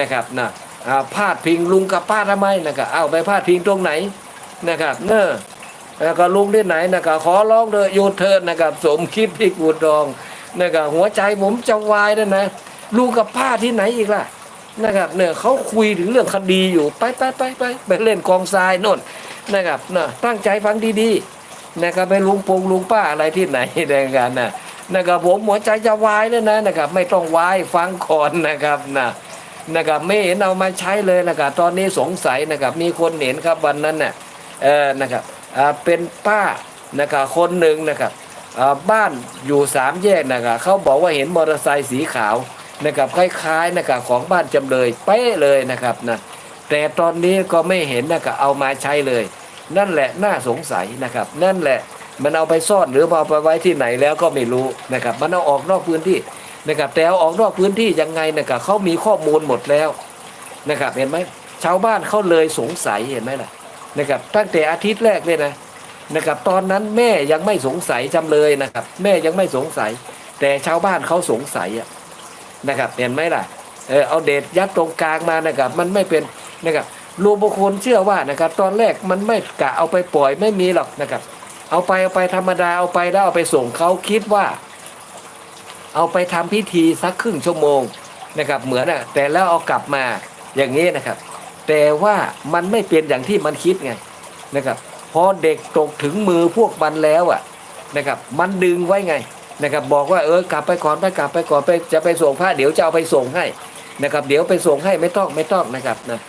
นะครับนะอ่าพาดพิงลุงกับป้าทำไมนะครับเอาไปพาดพิงตรงไหนนะครับเนอะแล้วก็ลุงที่ไหนนะครับขอร้องเลยหยุดเถิดนะครับ สมคิดพิกูดองนะครับหัวใจผมจะวายนะนะลุงกับป้าที่ไหนอีกล่ะนะครับเนี่ยเขาคุยถึงเรื่องคดีอยู่ไปไปไปไปไปเล่นกองทรายโน่นนะครับเนอะตั้งใจฟังดีๆนะครับไปลุงปงลุงป้าอะไรที่ไหนในกันนะนะครับผมหัวใจจะวายเลยนะนะครับ ไม่ต้องวายฟังก่อนนะครับนะ นะครับไม่เห็นเอามาใช้เลยนะครับตอนนี้สงสัยนะครับมีคนเห็นครับวันนั้นน่ะเออนะครับเป็นป้านะครับคนหนึ่งนะครับบ้านอยู่สามแยกนะครับเขาบอกว่าเห็นมอเตอร์ไซค์สีขาวนะครับคล้ายๆนะครับของบ้านจำเลยเป๊ะเลยนะครับนะแต่ตอนนี้ก็ไม่เห็นนะครับเอามาใช้เลย นั่นแหละน่าสงสัยนะครับ นั่นแหละมันเอาไปซ่อนหรือเอาไปไว้ที่ไหนแล้วก็ไม่รู้นะครับ มันเอาออกนอกพื้นที่ นะครับแต่เอาออกนอกพื้นที่ยังไงนะครับเขามีข้อมูลหมดแล้วนะครับเห็นไหมชาวบ้านเขาเลยสงสัยเห็นไหมล่ะนะครับตั้งแต่อาทิตย์แรกเลยนะนะครับตอนนั้นแม่ยังไม่สงสัยจำเลยนะครับ แม่ยังไม่สงสัย แต่ชาวบ้านเขาสงสัยอะนะครับเห็นไหมล่ะเออเอาเดชยัดตรงกลางมานะครับ มันไม่เป็นนะครับรูปบุคคลเชื่อว่านะครับ ตอนแรกมันไม่กะเอาไปปล่อยไม่มีหรอกนะครับ เอาไปเอาไปธรรมดาเอาไปแล้วเอาไปส่งเขาคิดว่า เอาไปทำพิธีสักครึ่งชั่วโมงนะครับ เหมือนอะแต่แล้วเอากลับมาอย่างนี้นะครับ แต่ว่ามันไม่เป็นอย่างที่มันคิดไงนะครับพอเด็กตกถึงมือพวกมันแล้วอะนะครับ มันดึงไว้ไงนะครับ บอกว่าเออกลับไปก่อนไปกลับไปก่อนไปจะไปส่งพระเดี๋ยวจะเอาไปส่งให้นะครับ เดี๋ยวไปส่งให้ไม่ต้องไม่ต้องนะครับนะ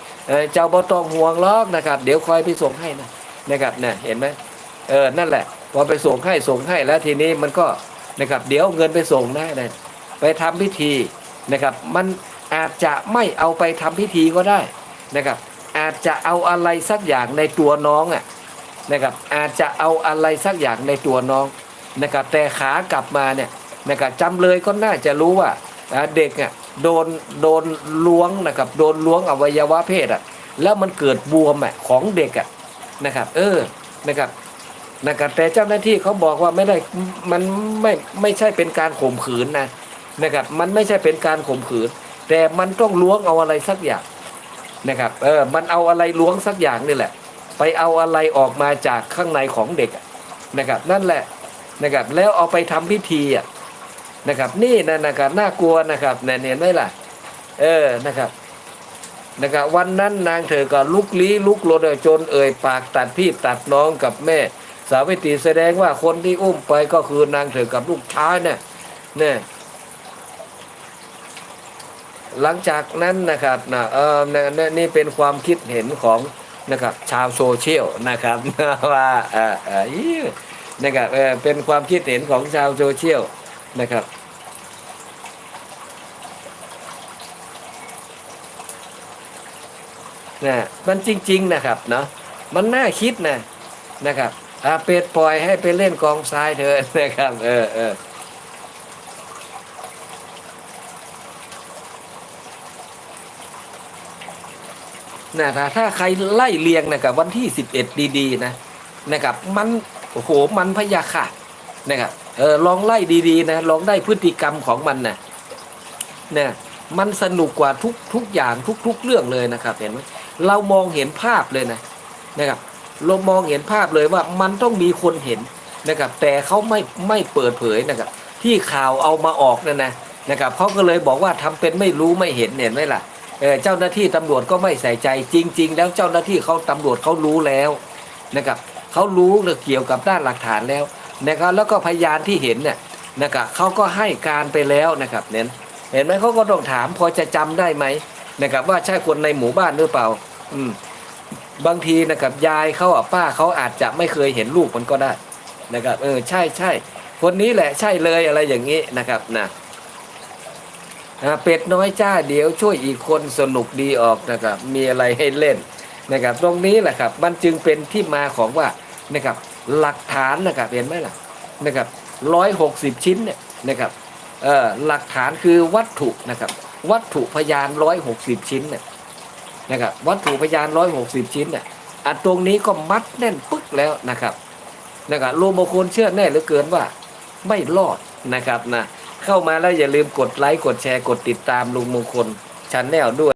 เจ้าบ่ต้องห่วงลอกนะครับ เดี๋ยวคอยไปส่งให้นะนะครับนะเห็นไหมเออนั่นแหละพอไปส่งให้ส่งให้แล้วทีนี้มันก็ นะครับ เดี๋ยวเงินไปส่งได้นะไปทำพิธีนะครับ มันอาจจะไม่เอาไปทำพิธีก็ได้นะครับ อาจจะเอาอะไรสักอย่างในตัวน้องอะนะครับ อาจจะเอาอะไรสักอย่างในตัวน้องนะครับ แต่ขากลับมาเนี่ยนะครับจำเลยก็น่าจะรู้ว่าอ่าเด็กอะโดนโดนล้วงนะครับ โดนล้วงอวัยวะเพศอะแล้วมันเกิดบวมอะของเด็กอะนะครับ เออนะครับ นะครับแต่เจ้าหน้าที่เขาบอกว่าไม่ได้มันไม่ไม่ใช่เป็นการข่มขืนนะนะครับมันไม่ใช่เป็นการข่มขืน แต่มันต้องล้วงเอาอะไรสักอย่างนะครับเออมันเอาอะไรล้วงสักอย่างนี่แหละ ไปเอาอะไรออกมาจากข้างในของเด็กนะครับนั่นแหละนะครับแล้วเอาไปทำพิธีอะนะครับนี่นะนะครับน่ากลัวนะครับเนี่ยเห็นไหมล่ะเออนะครับนะครับวันนั้นนางเธอก็ลุกลี้ลุกลนจนเอ่ยปากตัดพี่ตัดน้องกับแม่ สาวิตรีแสดงว่าคนที่อุ้มไปก็คือนางเธอกับลูกชายเนี่ยเนี่ยหลังจากนั้นนะครับนะเออนี่ยเนี่เป็นความคิดเห็นของนะครับชาวโซเชียลนะครับว่าเออเอออี้นะครับเออเป็นความคิดเห็นของชาวโซเชียลนะครับนะมันจริง ๆนะครับเนาะมันน่าคิดนะนะครับ อาเป็ดปล่อยให้ไปเล่นกองทรายเถอะนะครับ เออเออนะถ้าถ้าใครไล่เลียงนะครับวันที่สิบเอ็ดดีๆนะนะครับมันโอ้โหมันพยาค่ะนะครับเออลองไล่ดีๆนะลองได้พฤติกรรมของมันนะเนี่ยมันสนุกกว่าทุกทุกอย่างทุก ๆ เรื่องเลยนะครับ เห็นไหมเรามองเห็นภาพเลยนะนะครับ เรามองเห็นภาพเลยว่ามันต้องมีคนเห็นนะครับ แต่เขาไม่ไม่เปิดเผยนะครับ ที่ข่าวเอามาออกนั่นนะนะครับเขาก็เลยบอกว่าทำเป็นไม่รู้ไม่เห็นเห็นไหมล่ะเเจ้าหน้าที่ตำรวจก็ไม่ใส่ใจจริง ๆ แล้วเจ้าหน้าที่เขาตำรวจเขารู้แล้วนะครับเขารู้เกี่ยวกับด้านหลักฐานแล้วนะครับแล้วก็พยานที่เห็นเนี่ยนะครับเขาก็ให้การไปแล้วนะครับเน้นเห็นไหมเขาก็ต้องถามพอจะจำได้ไหมนะครับว่าใช่คนในหมู่บ้านหรือเปล่า อืม บางทีนะครับยายเขาอะป้าเขาอาจจะไม่เคยเห็นลูกมันก็ได้นะครับเออใช่ใช่คนนี้แหละใช่เลยอะไรอย่างนี้นะครับนะอ่าเป็ดน้อยจ้าเดี๋ยวช่วยอีกคนสนุกดีออกนะครับ มีอะไรให้เล่นนะครับ ตรงนี้แหละครับ มันจึงเป็นที่มาของว่านะครับ หลักฐานนะครับเห็นไหมล่ะนะครับร้อยหกสิบชิ้นเนี่ยนะครับเอ่อหลักฐานคือวัตถุนะครับ วัตถุพยานร้อยหกสิบชิ้นเนี่ย นะครับวัตถุพยานร้อยหกสิบชิ้นเนี่ยอันตรงนี้ก็มัดแน่นปึ๊กแล้วนะครับนะครับรวมบางคนเชื่อแน่เหลือเกินว่าไม่รอดนะครับนะเข้ามาแล้วอย่าลืมกดไลค์กดแชร์กดติดตามลุงมงคลชันแนลด้วย